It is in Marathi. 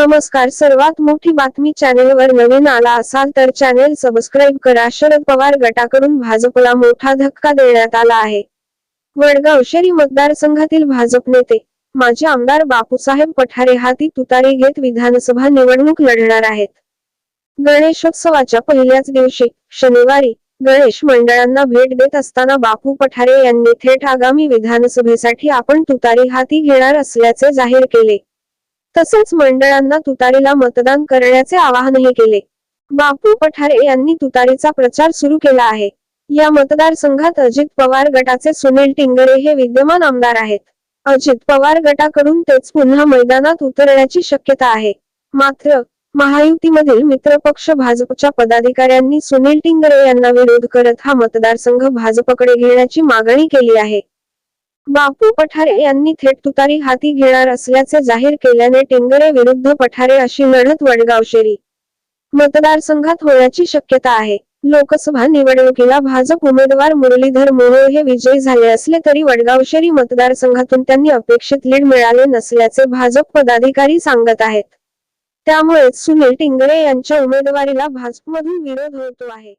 नमस्कार. सर्वात मोठी बातमी चॅनेलवर नवीन आला असाल तर चॅनेल सबस्क्राईब करा. शरद पवार गटाकडून भाजपला मोठा धक्का देण्यात आला आहे. वडगाव शेरी मतदारसंघातील भाजप नेते माजी आमदार बापूसाहेब पठारे हाती तुतारी घेत विधानसभा निवडणूक लढणार आहेत. गणेशोत्सवाच्या पहिल्याच दिवशी शनिवारी गणेश मंडळांना भेट देत असताना बापू पठारे यांनी थेट आगामी विधानसभेसाठी आपण तुतारी हाती घेणार असल्याचे जाहीर केले. तसेच मंडळांना तुतारीला मतदान करण्याचे आवाहनही केले. बापू पठारे यांनी तुतारीचा प्रचार सुरू केला आहे. या मतदारसंघात अजित पवार गटाचे सुनील टिंगरे हे विद्यमान आमदार आहेत. अजित पवार गटाकडून तेच पुन्हा मैदानात उतरण्याची शक्यता आहे. मात्र महायुतीमधील मित्रपक्ष भाजपच्या पदाधिकाऱ्यांनी सुनील टिंगरे यांना विरोध करत हा मतदारसंघ भाजपकडे घेण्याची मागणी केली आहे. बापू पठारे यांनी थेट तुतारी हाती घेणार असल्याचे जाहीर केल्याने टिंगरे विरुद्ध पठारे अशी लढत वडगावशेरी. मतदारसंघात होण्याची शक्यता आहे. लोकसभा निवडणुकीला भाजप उमेदवार मुरलीधर मोहोळ हे विजयी झाले असले तरी वडगावशेरी मतदारसंघातून त्यांनी अपेक्षित लीड मिळाले नसल्याचे भाजप पदाधिकारी सांगत आहेत. त्यामुळे सुनील टिंगरे यांच्या उमेदवारीला भाजपमधून विरोध होतो आहे.